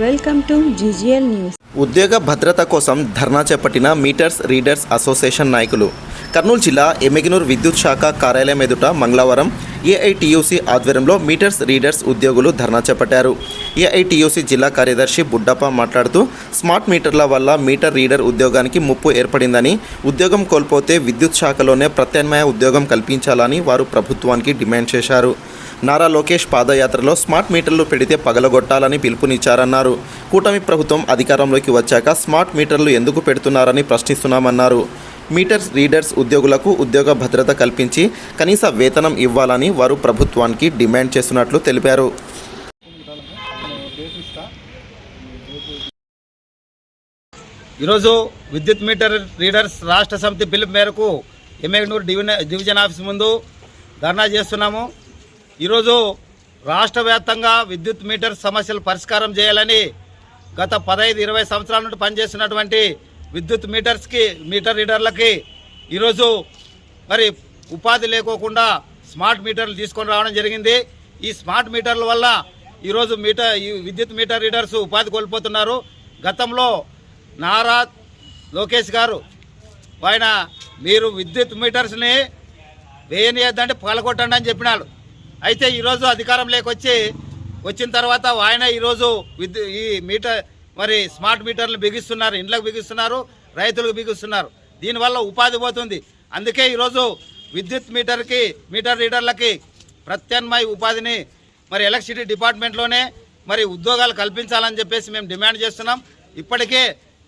Welcome to GGL news. ఉద్యోగ భద్రత కోసం ధర్నా చేపట్టిన మీటర్స్ రీడర్స్ అసోసియేషన్ నాయకులు. కర్నూలు జిల్లా ఎమెగినూర్ విద్యుత్ శాఖ కార్యాలయం ఎదుట మంగళవారం ఏఐటీయూసీ ఆధ్వర్యంలో మీటర్స్ రీడర్స్ ఉద్యోగులు ధర్నా చేపట్టారు. ఏఐటీయూసీ జిల్లా కార్యదర్శి బుడ్డప్ప మాట్లాడుతూ స్మార్ట్ మీటర్ల వల్ల మీటర్ రీడర్ ఉద్యోగానికి ముప్పు ఏర్పడిందని ఉద్యోగం కోల్పోతే విద్యుత్ శాఖలోనే ప్రత్యామ్నాయ ఉద్యోగం కల్పించాలని వారు ప్రభుత్వానికి డిమాండ్ చేశారు. నారా లోకేష్ పాదయాత్రలో స్మార్ట్ మీటర్లు పెడితే పగలగొట్టాలని పిలుపునిచ్చారన్నారు. కూటమి ప్రభుత్వం అధికారంలోకి వచ్చాక స్మార్ట్ మీటర్లు ఎందుకు పెడుతున్నారని ప్రశ్నిస్తున్నామన్నారు. మీటర్స్ రీడర్స్ ఉద్యోగులకు ఉద్యోగ భద్రత కల్పించి కనీస వేతనం ఇవ్వాలని వారు ప్రభుత్వానికి డిమాండ్ చేస్తున్నట్లు తెలిపారు. ఈరోజు విద్యుత్ మీటర్ రీడర్స్ రాష్ట్ర సమితి పిలుపు మేరకు ఎమ్మెగనూరు డివిజన్ డివిజన్ ఆఫీస్ ముందు ధర్నా చేస్తున్నాము. ఈరోజు రాష్ట్ర వ్యాప్తంగా విద్యుత్ మీటర్ సమస్యలు పరిష్కారం చేయాలని గత పదహైదు ఇరవై సంవత్సరాల నుండి పనిచేస్తున్నటువంటి విద్యుత్ మీటర్స్కి మీటర్ రీడర్లకి ఈరోజు మరి ఉపాధి లేకోకుండా స్మార్ట్ మీటర్లు తీసుకొని రావడం జరిగింది. ఈ స్మార్ట్ మీటర్ల వల్ల ఈరోజు మీటర్ ఈ విద్యుత్ మీటర్ రీడర్స్ ఉపాధి కోల్పోతున్నారు. గతంలో నారా లోకేష్ గారు ఆయన మీరు విద్యుత్ మీటర్స్ని వేయనియద్దంటే పగలగొట్టండి అని చెప్పినాడు అయితే ఈరోజు అధికారం లేకొచ్చి వచ్చిన తర్వాత ఆయన ఈరోజు విద్యు ఈ మీటర్ మరి స్మార్ట్ మీటర్లు బిగిస్తున్నారు ఇండ్లకు బిగిస్తున్నారు రైతులకు బిగిస్తున్నారు. దీనివల్ల ఉపాధి పోతుంది. అందుకే ఈరోజు విద్యుత్ మీటర్కి మీటర్ రీడర్లకి ప్రత్యామ్నాయ ఉపాధిని మరి ఎలక్ట్రిసిటీ డిపార్ట్మెంట్లోనే మరి ఉద్యోగాలు కల్పించాలని చెప్పేసి మేము డిమాండ్ చేస్తున్నాం. ఇప్పటికే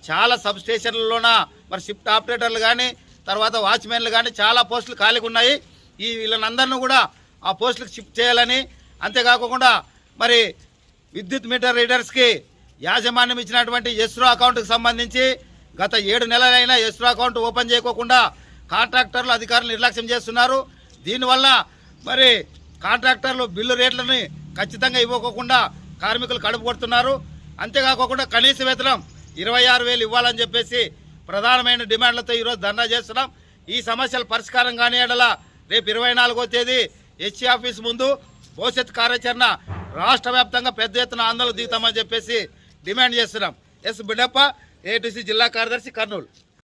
చాలా సబ్ స్టేషన్లలోన మరి షిఫ్ట్ ఆపరేటర్లు కానీ తర్వాత వాచ్మెన్లు కానీ చాలా పోస్టులు ఖాళీగా ఉన్నాయి. ఈ వీళ్ళనందరినీ కూడా ఆ పోస్టులకు షిఫ్ట్ చేయాలని అంతేకాకుండా మరి విద్యుత్ మీటర్ రీడర్స్కి యాజమాన్యం ఇచ్చినటువంటి ఎస్రో అకౌంట్కి సంబంధించి గత ఏడు నెలలైనా ఎస్రో అకౌంట్ ఓపెన్ చేయకోకుండా కాంట్రాక్టర్లు అధికారులు నిర్లక్ష్యం చేస్తున్నారు. దీనివల్ల మరి కాంట్రాక్టర్లు బిల్లు రేట్లని ఖచ్చితంగా ఇవ్వకోకుండా కార్మికులు కడుపు కొడుతున్నారు. అంతేకాకుండా కనీస వేతనం ఇరవై ఆరు వేలు ఇవ్వాలని చెప్పేసి ప్రధానమైన డిమాండ్లతో ఈరోజు ధర్నా చేస్తున్నాం. ఈ సమస్యల పరిష్కారం కాని ఎడల రేపు ఇరవై నాలుగో తేదీ హెచ్సీ ఆఫీస్ ముందు భవిష్యత్ కార్యాచరణ రాష్ట్ర వ్యాప్తంగా పెద్ద ఎత్తున ఆందోళన దిగుతామని చెప్పేసి డిమాండ్ చేస్తున్నాం. ఎస్ బిడప్ప ఏటీసీ జిల్లా కార్యదర్శి కర్నూలు.